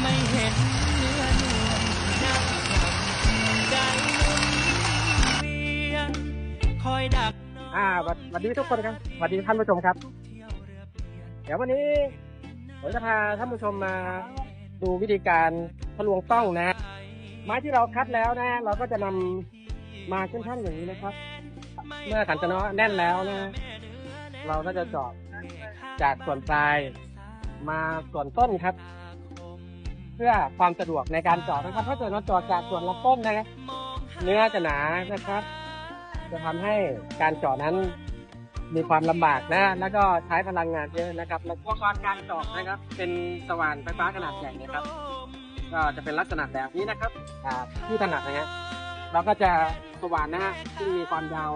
ไม่เห็นเนื้อนวลน้ำคำใจนุ่นเวียนคอยดักอ่าสวัสดีทุกคนครับสวัสดีท่านผู้ชมครับ เดี๋ยววันนี้ผมจะพาท่านผู้ชมมาดูวิธีการทะลวงต้องนะฮะไม้ที่เราคัดแล้วนะ เราก็จะนำมาขึ้นท่านอย่างนี้นะครับ เมื่อขันชะเนาะแน่นแล้วนะ เราก็จะเจาะจากส่วนปลายมาส่วนต้นครับ เพื่อความสะดวกในการจาะนะครับ ถ้าเกิดเราจาะจากส่วนลำต้นนะครับเนื้อจะหนานะครับ จะทำให้การจาะนั้นมีความลำบากนะ แล้วก็ใช้พลังงานเยอะนะครับแล้วอุปกรณ์การจาะนะครับ เป็นสว่านไฟฟ้าขนาดใหญ่นะครับ ก็จะเป็นลักษณะแบบนี้นะครับที่ถนัดนะฮะเราก็จะสว่านนะฮะที่มีความยาว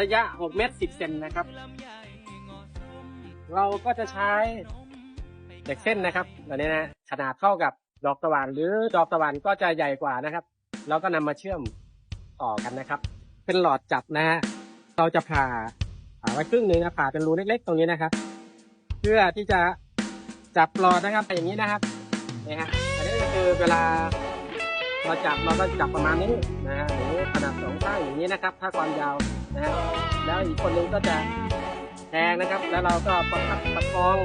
ระยะ 6 เมตร 10 เซนนะครับ เราก็จะใช้ เด็กเส้นนะครับแบบนี้นะขนาดเท่ากับดอกสว่านหรือดอกสว่านก็จะใหญ่กว่านะครับเราก็นำมาเชื่อมต่อกันนะครับ เป็นหลอดจับนะฮะเราจะผ่าผ่าไว้ครึ่งหนึงนะผ่าเป็นรูเล็กๆ ตรงนี้นะครับ เพื่อที่จะจับหลอดนะครับไปอย่างนี้นะครับนี่ฮะอันนี้คือเวลาเราจับเราก็จับประมาณนี้นะฮะหรือขนาดสองข้างอย่างนี้นะครับ ถ้าความยาวนะฮะแล้วอีกคนนึงก็จะแทงนะครับ แล้วเราก็ประคับประคอง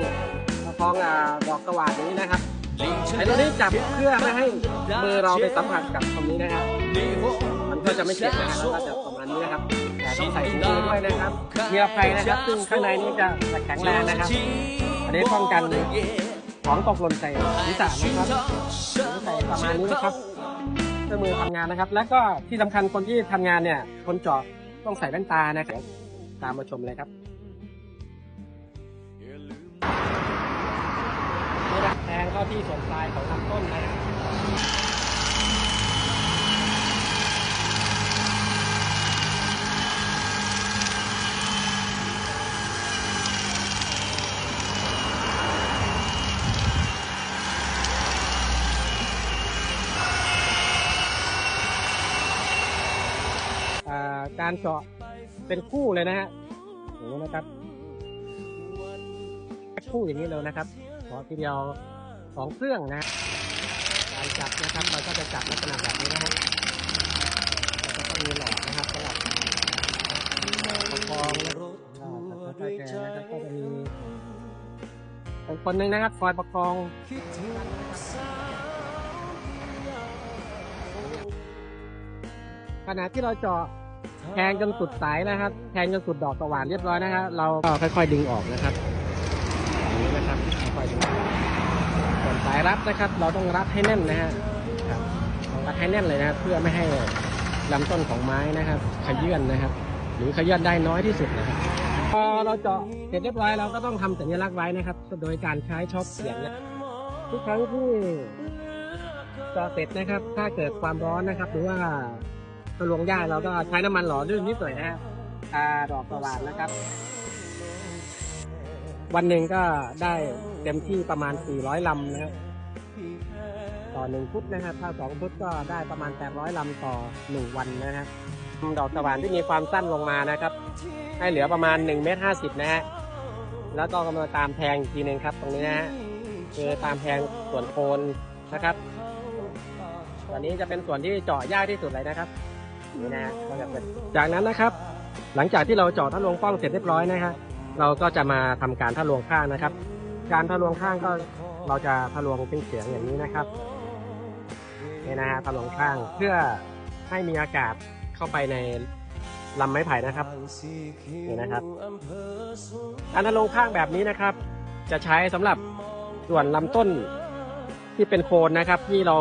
ประคองอ่าดอกสว่านอย่างนี้นะครับไอ้ตัวนี้จับเพื่อไม่ให้มือเราไปสัมผัสกับตรงนี้นะครับ มันก็จะไม่เจ็บนะครับแล้วก็จะประมาณนี้นะครับแต่ต้องใส่ถุงมือด้วยนะครับเกียร์ไฟนะครับ ซึ่งข้างในนี้จะแข็งแรงนะครับ อันนี้ป้องกันของตกหล่นใส่ศีรษะนะครับใส่ประมาณนี้นะครับเครื่องมือทำงานนะครับ แล้วก็ที่สำคัญคนที่ทำงานเนี่ย คนจาะต้องใส่แว่นตานะครับ ตามมาชมเลยครับาที่ส่วนปลายของลำต้นนะครับการเจาะเป็นคู่เลยนะฮะอย่างนี้นะครับคู่อย่างนี้เลยนะครับขอทีเดียว สองเครื่องนะการจับนะครับเราก็จะจับลักษณะแบบนี้นะครับแล้วก็ต้องมีหลอดนะครับสำหรับประคองอ่าค่อยๆแกะนะครับก็จะมีคนหนึ่งนะครับคอยประคองขณะที่เราเจาะแทงจนสุดสายนะครับ แทงจนสุดดอกสว่านเรียบร้อยนะครับ เราก็ค่อยๆดึงออกนะครับอย่างนี้นะครับค่อยๆดึงออก สายรัดนะครับ เราต้องรัดให้แน่นนะฮะรัดให้แน่นเลยนะครับเพื่อไม่ให้ลำต้นของไม้นะครับ ขยื่นนะครับ หรือขยื่นได้น้อยที่สุดนะครับพอเราเจาะเสร็จเรียบร้อยเราก็ต้องทำสัญลักษณ์ไว้นะครับ โดยการใช้ช็อปเสียงนะทุกครั้งที่เจาะเสร็จนะครับ ถ้าเกิดความร้อนนะครับ หรือว่าทะลวงหญ้าเราก็ใช้น้ำมันหล่อลื่นนิดหน่อยนะฮะทาดอกสว่านนะครับ วันหนึ่งก็ได้เต็มที่ประมาณ 400 ลำนะครับต่อหนึ่งฟุตนะครับ ถ้าสองฟุตก็ได้ประมาณ 800 ลำต่อหนึ่งวันนะครับดอกสว่านที่มีความสั้นลงมานะครับ ให้เหลือประมาณ1เมตร50 นะฮะแล้วก็กำลังตามแทงอีกทีหนึ่งครับ ตรงนี้นะฮะคือตามแทงส่วนโคนนะครับตอนนี้จะเป็นส่วนที่เจาะยากที่สุดเลยนะครับนี่นะฮะก็จะเป็นจากนั้นนะครับ หลังจากที่เราเจาะทะลงป้องเสร็จเรียบร้อยนะฮะ เราก็จะมาทำการทะลวงข้างนะครับ การทะลวงข้างก็เราจะทะลวงเป็นเสียงอย่างนี้นะครับนี่นะฮะทะลวงข้างเพื่อให้มีอากาศเข้าไปในลำไม้ไผ่นะครับนี่นะครับการทะลวงข้างแบบนี้นะครับ จะใช้สำหรับส่วนลำต้นที่เป็นโคนนะครับ ที่เรา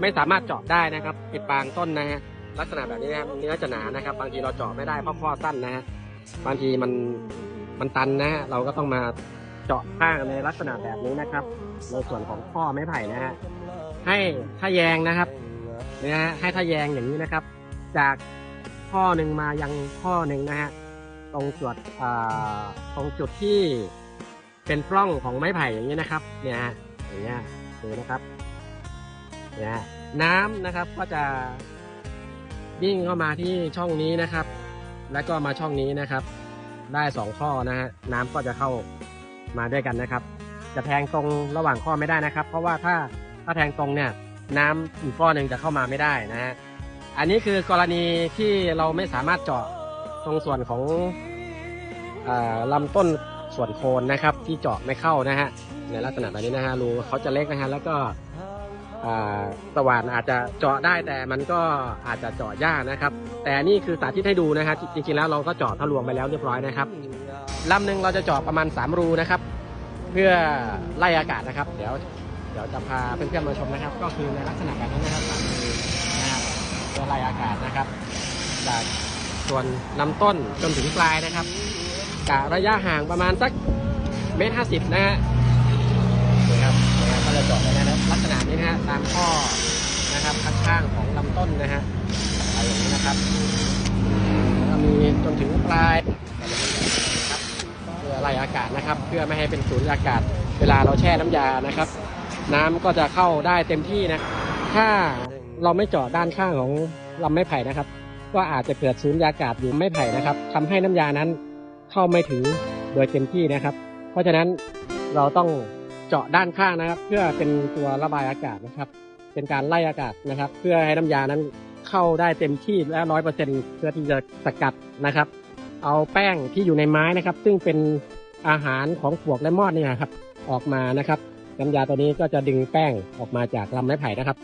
ไม่สามารถเจาะได้นะครับปิดบางต้นนะฮะลักษณะแบบนี้นะครับเนื้อจะหนานะครับ บางทีเราเจาะไม่ได้เพราะข้อสั้นนะฮะบางทีมัน มันตันนะฮะเราก็ต้องมาเจาะข้างในลักษณะแบบนี้นะครับ ในส่วนของข้อไม้ไผ่นะฮะให้ทะแยงนะครับเนี่ยฮะให้ทะแยงอย่างนี้นะครับ จากข้อหนึ่งมายังข้อหนึ่งนะฮะตรงจุดตรงจุดที่เป็นปล้องของไม้ไผ่อย่างนี้นะครับ เนี่ยอย่างเงี้ยดูนะครับเนี่ยน้ำนะครับก็จะวิ่งเข้ามาที่ช่องนี้นะครับ แล้วก็มาช่องนี้นะครับ ได้สองข้อนะฮะน้ำก็จะเข้ามาด้วยกันนะครับ จะแทงตรงระหว่างข้อไม่ได้นะครับ เพราะว่าถ้าถ้าแทงตรงเนี่ยน้ำอีกก้อนหนึ่งจะเข้ามาไม่ได้นะฮะอันนี้คือกรณีที่เราไม่สามารถเจาะตรงส่วนของอลำต้นส่วนโคนนะครับ ที่เจาะไม่เข้านะฮะในลักษณะแบบนี้นะฮะรูเขาจะเล็กนะฮะแล้วก็ สว่านอาจจะเจาะได้แต่มันก็อาจจะเจาะยากนะครับ แต่นี่คือสาธิตให้ดูนะครับจริงๆแล้วเราก็เจาะทะลวงไปแล้วเรียบร้อยนะครับลำหนึ่งเราจะเจาะประมาณ 3 รูนะครับ เพื่อไล่อากาศนะครับ เดี๋ยวเดี๋ยวจะพาเพื่อนๆมาชมนะครับ ก็คือในลักษณะแบบนี้นะครับสามรูนะครับเพื่อไล่อากาศนะครับ จากส่วนลำต้นจนถึงปลายนะครับกะระยะห่างประมาณสักเมตรห้าสิบนะฮะ นะครับก็จะเจาะไปนะครับลักษณะนี้นะฮะตามข้อนะครับข้างๆของลำต้นนะฮะอะไรอย่างนี้นะครับแล้วมีจนถึงปลายนะครับเพื่อไล่อากาศนะครับ เพื่อไม่ให้เป็นสูญอากาศ เวลาเราแช่น้ำยานะครับ น้ำก็จะเข้าได้เต็มที่นะถ้าเราไม่เจาะด้านข้างของลำไม้ไผ่นะครับ ก็อาจจะเกิดสูญญากาศอยู่ไม้ไผ่นะครับทำให้น้ำยานั้นเข้าไม่ถึงโดยเต็มที่นะครับ เพราะฉะนั้นเราต้อง เจาะด้านข้างนะครับ เพื่อเป็นตัวระบายอากาศนะครับ เป็นการไล่อากาศนะครับ เพื่อให้น้ำยานั้นเข้าได้เต็มที่และร้อยเปอร์เซ็นเพื่อที่จะสกัดนะครับ เอาแป้งที่อยู่ในไม้นะครับ ซึ่งเป็นอาหารของปลวกและมอดเนี่ยครับ ออกมานะครับน้ำยาตัวนี้ก็จะดึงแป้งออกมาจากลำไม้ไผ่นะครับ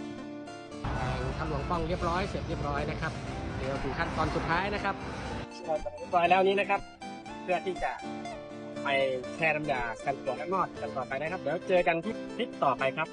ทำหลวงป้องเรียบร้อยเสร็จเรียบร้อยนะครับ เดี๋ยวถึงขั้นตอนสุดท้ายนะครับเราจะเรียบร้อยแล้วนี้นะครับ เพื่อที่จะ ไปแช่น้ำยากันตัวและนอดกันต่อไปนะครับ เดี๋ยวเจอกันที่คลิปต่อไปครับ